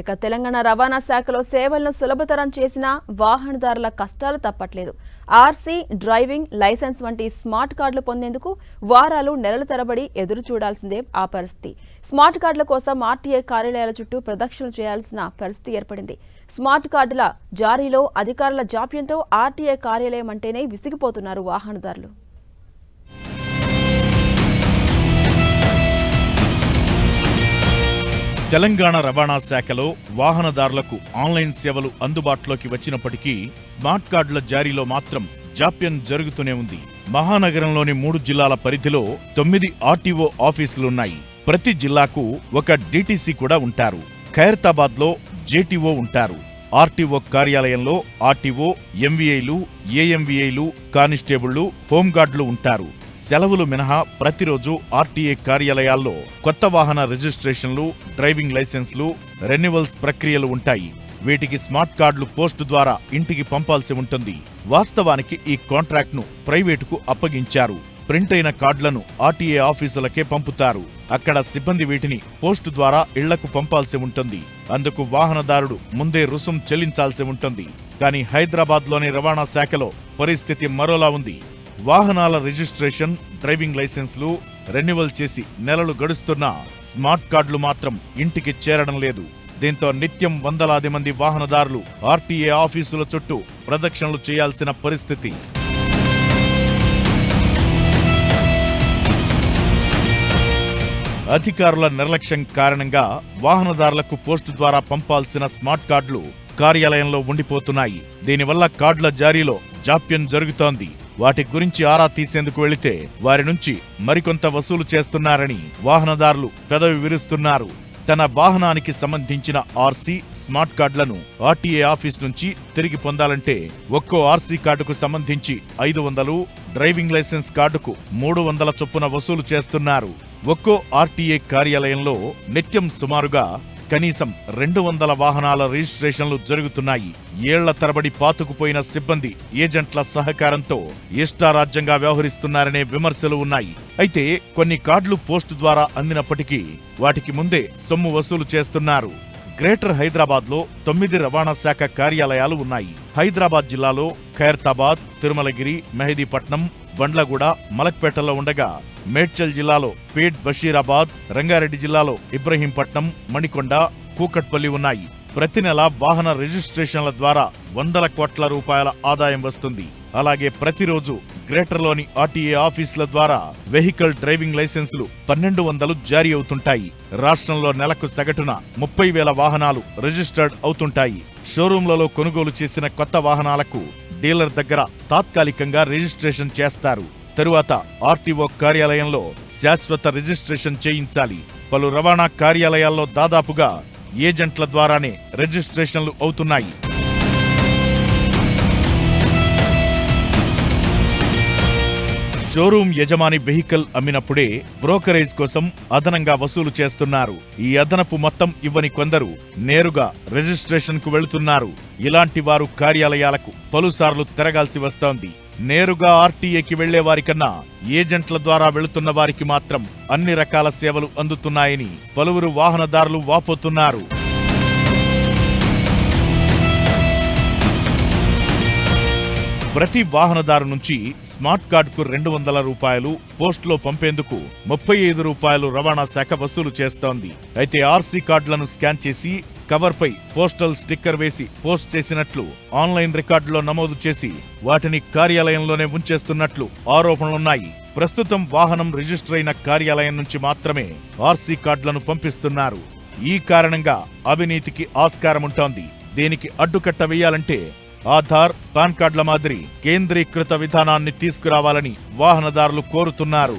ఇక తెలంగాణ రవాణా శాఖలో సేవలను సులభతరం చేసిన వాహనదారుల కష్టాలు తప్పట్లేదు. ఆర్సీ డ్రైవింగ్ లైసెన్స్ వంటి స్మార్ట్ కార్డులు పొందేందుకు వారాలు నెలల తరబడి ఎదురు చూడాల్సిందే ఆ పరిస్థితి. స్మార్ట్ కార్డుల కోసం ఆర్టీఏ కార్యాలయాల చుట్టూ ప్రదక్షిణలు చేయాల్సిన పరిస్థితి ఏర్పడింది. స్మార్ట్ కార్డుల జారీలో అధికారుల జాప్యంతో ఆర్టీఏ కార్యాలయం అంటేనే విసిగిపోతున్నారు వాహనదారులు. తెలంగాణ రవాణా శాఖలో వాహనదారులకు ఆన్లైన్ సేవలు అందుబాటులోకి వచ్చినప్పటికీ స్మార్ట్ కార్డుల జారీలో మాత్రం జాప్యం జరుగుతూనే ఉంది. మహానగరంలోని మూడు జిల్లాల పరిధిలో తొమ్మిది ఆర్టీఓ ఆఫీసులున్నాయి. ప్రతి జిల్లాకు ఒక డీటీసీ కూడా ఉంటారు. ఖైరతాబాద్లో జేటీఓ ఉంటారు. ఆర్టీఓ కార్యాలయంలో ఆర్టీఓ ఎంవీఐలు ఏఎంవీఐలు కానిస్టేబుళ్ళు హోంగార్డులు ఉంటారు. సెలవులు మినహా ప్రతిరోజు ఆర్టీఏ కార్యాలయాల్లో కొత్త వాహన రిజిస్ట్రేషన్లు డ్రైవింగ్ లైసెన్స్లు రెన్యువల్స్ ప్రక్రియలు ఉంటాయి. వీటికి స్మార్ట్ కార్డులు పోస్టు ద్వారా ఇంటికి పంపాల్సి ఉంటుంది. వాస్తవానికి ఈ కాంట్రాక్ట్ను ప్రైవేటుకు అప్పగించారు. ప్రింట్ అయిన కార్డులను ఆర్టీఏ ఆఫీసులకే పంపుతారు. అక్కడ సిబ్బంది వీటిని పోస్టు ద్వారా ఇళ్ళకు పంపాల్సి ఉంటుంది. అందుకు వాహనదారుడు ముందే రుసుం చెల్లించాల్సి ఉంటుంది. కానీ హైదరాబాద్లోని రవాణా శాఖలో పరిస్థితి మరోలా ఉంది. వాహనాల రిజిస్ట్రేషన్ డ్రైవింగ్ లైసెన్స్లు రెన్యువల్ చేసి నెలలు గడుస్తున్నా స్మార్ట్ కార్డులు మాత్రం ఇంటికి చేరడం లేదు. దీంతో నిత్యం వందలాది మంది వాహనదారులు ఆర్టీఏ ఆఫీసుల చుట్టూ ప్రదక్షిణలు చేయాల్సిన పరిస్థితి. అధికారుల నిర్లక్ష్యం కారణంగా వాహనదారులకు పోస్టు ద్వారా పంపాల్సిన స్మార్ట్ కార్డులు కార్యాలయంలో ఉండిపోతున్నాయి. దీనివల్ల కార్డుల జారీలో జాప్యం జరుగుతోంది. వాటి గురించి ఆరా తీసేందుకు వెళితే వారి నుంచి మరికొంత వసూలు చేస్తున్నారని వాహనదారులు పెదవి విరుస్తున్నారు. తన వాహనానికి సంబంధించిన ఆర్సీ స్మార్ట్ కార్డులను ఆర్టీఏ ఆఫీస్ నుంచి తిరిగి పొందాలంటే ఒక్కో ఆర్సీ కార్డుకు సంబంధించి ఐదు వందలు డ్రైవింగ్ లైసెన్స్ కార్డుకు మూడు వందల చొప్పున వసూలు చేస్తున్నారు. ఒక్కో ఆర్టీఏ కార్యాలయంలో నిత్యం సుమారుగా కనీసం రెండు వందల వాహనాల రిజిస్ట్రేషన్లు జరుగుతున్నాయి. ఏళ్ళ తరబడి పాతుకుపోయిన సిబ్బంది ఏజెంట్ల సహకారంతో ఇష్టారాజ్యంగా వ్యవహరిస్తున్నారనే విమర్శలు ఉన్నాయి. అయితే కొన్ని కార్డులు పోస్టు ద్వారా అందినప్పటికీ వాటికి ముందే సొమ్ము వసూలు చేస్తున్నారు. గ్రేటర్ హైదరాబాద్లో తొమ్మిది రవాణా శాఖ కార్యాలయాలు ఉన్నాయి. హైదరాబాద్ జిల్లాలో ఖైరతాబాద్ తిరుమలగిరి మెహదీపట్నం బండ్లగూడ మలక్పేటలో ఉండగా మేడ్చల్ జిల్లాలో పేట్ బషీరాబాద్ రంగారెడ్డి జిల్లాలో ఇబ్రహీంపట్నం మణికొండ కూకట్పల్లి ఉన్నాయి. ప్రతి నెల వాహన రిజిస్ట్రేషన్ల ద్వారా వందల కోట్ల రూపాయల ఆదాయం వస్తుంది. అలాగే ప్రతిరోజు గ్రేటర్లోని ఆర్టీఏ ఆఫీసుల ద్వారా వెహికల్ డ్రైవింగ్ లైసెన్సులు పన్నెండు వందలు జారీ అవుతుంటాయి. రాష్ట్రంలో నెలకు సగటున ముప్పై వేల వాహనాలు రిజిస్టర్డ్ అవుతుంటాయి. షోరూంలలో కొనుగోలు చేసిన కొత్త వాహనాలకు డీలర్ దగ్గర తాత్కాలికంగా రిజిస్ట్రేషన్ చేస్తారు. తరువాత ఆర్టీఓ కార్యాలయంలో శాశ్వత రిజిస్ట్రేషన్ చేయించాలి. పలు రవాణా కార్యాలయాల్లో దాదాపుగా ఏజెంట్ల ద్వారానే రిజిస్ట్రేషన్లు అవుతున్నాయి. షోరూం యజమాని వెహికల్ అమ్మినప్పుడే బ్రోకరేజ్ కోసం అదనంగా వసూలు చేస్తున్నారు. ఈ అదనపు మొత్తం ఇవ్వని కొందరు నేరుగా రిజిస్ట్రేషన్కు వెళుతున్నారు. ఇలాంటి వారు కార్యాలయాలకు పలుసార్లు తిరగాల్సి వస్తోంది. నేరుగా ఆర్టీఏకి వెళ్ళే వారికన్నా ఏజెంట్ల ద్వారా వెళుతున్న వారికి మాత్రం అన్ని రకాల సేవలు అందుతున్నాయని పలువురు వాహనదారులు వాపోతున్నారు. ప్రతి వాహనదారు నుంచి స్మార్ట్ కార్డుకు రెండు వందల రూపాయలు పోస్టులో పంపేందుకు ముప్పై ఐదు రూపాయలు రవాణా శాఖ వసూలు చేస్తోంది. అయితే ఆర్సీ కార్డులను స్కాన్ చేసి కవర్పై పోస్టల్ స్టిక్కర్ వేసి పోస్ట్ చేసినట్లు ఆన్లైన్ రికార్డులో నమోదు చేసి వాటిని కార్యాలయంలోనే ఉంచేస్తున్నట్లు ఆరోపణలున్నాయి. ప్రస్తుతం వాహనం రిజిస్టర్ అయిన కార్యాలయం నుంచి మాత్రమే ఆర్సీ కార్డులను పంపిస్తున్నారు. ఈ కారణంగా అవినీతికి ఆస్కారముంటోంది. దీనికి అడ్డుకట్ట వేయాలంటే ఆధార్ పాన్ కార్డుల మాదిరి కేంద్రీకృత విధానాన్ని తీసుకురావాలని వాహనదారులు కోరుతున్నారు.